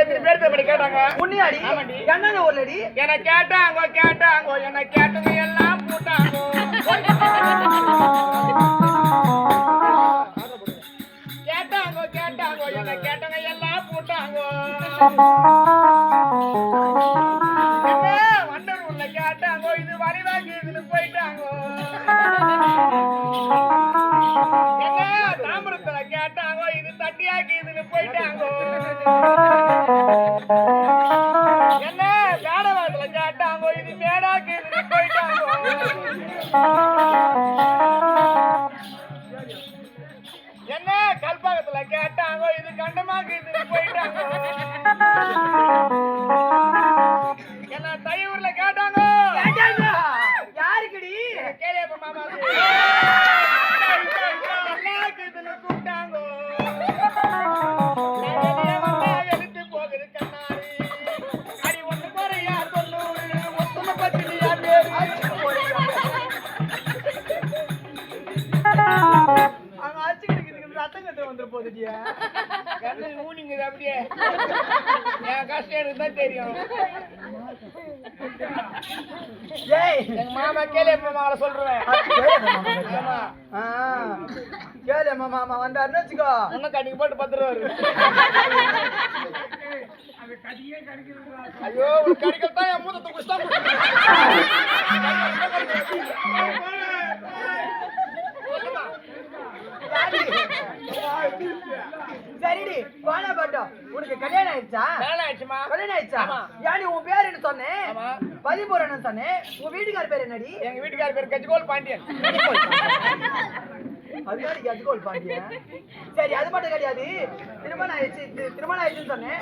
எத்தனை பேர் இப்படி கேட்டாங்க? உன்னியாடி? ஆமாண்டி. என்னென்ன ஊர்லடி? என்ன கேட்டாங்கோ கேட்டாங்கோ என்ன கேட்டவங்க எல்லாம் போட்டாங்கோ. கேட்டாங்கோ கேட்டாங்கோ என்ன கேட்டவங்க எல்லாம் போட்டாங்கோ. வண்டர் உள்ள கேட்டாங்கோ இது வரிவாக்கி இதுன்னு போயிட்டாங்கோ. என்ன தாம்பரத்துல கேட்டாங்கோ இது தட்டியாக்கி இதுன்னு போயிட்டாங்கோ. என்ன கல்பாக்கத்துல கேட்டாங்க? இது கண்டமாக்கு இதுன்னு போயிட்டாங்கோ? வந்துட போகுதுடியா கண்ணு ஊனிங்குது அப்படியே. என் கஷ்டம் எனக்கு தான் தெரியும். ஏய். எங்க மாமா கேளியப்ப மாமாவை சொல்றேன். ஆமா ஆ கேளு மாமா மாமா வந்தாருன்னு வச்சுக்கோ. இன்னும் கட்டிக்கு போட்டு பத்து ரூபா வரும். ஐயோ ஒரு கடிக்கல் தான் என் மூத்தத்தை குடிச்சா பாட்டோம் உனக்கு கல்யாணம் ஆயிடுச்சா? வேலை ஆயிடுச்சுமா. கல்யாணம் ஆயிடுச்சா? ஆமா. யானி உன் பேர் என்ன சொன்னேன். ஆமா. பதிபூரணன் சொன்னேன். உன் வீட்டுக்கார பேர் என்னடி? எங்க வீட்டுக்கார பேர் கஜ்கோல் பாண்டியன். அதுதான் கஜ்கோல் பாண்டியன். சரி அது மட்டும் கிடையாது. திருமணம் ஆயிடுச்சு திருமணம் ஆயிடுச்சுன்னு சொன்னேன்.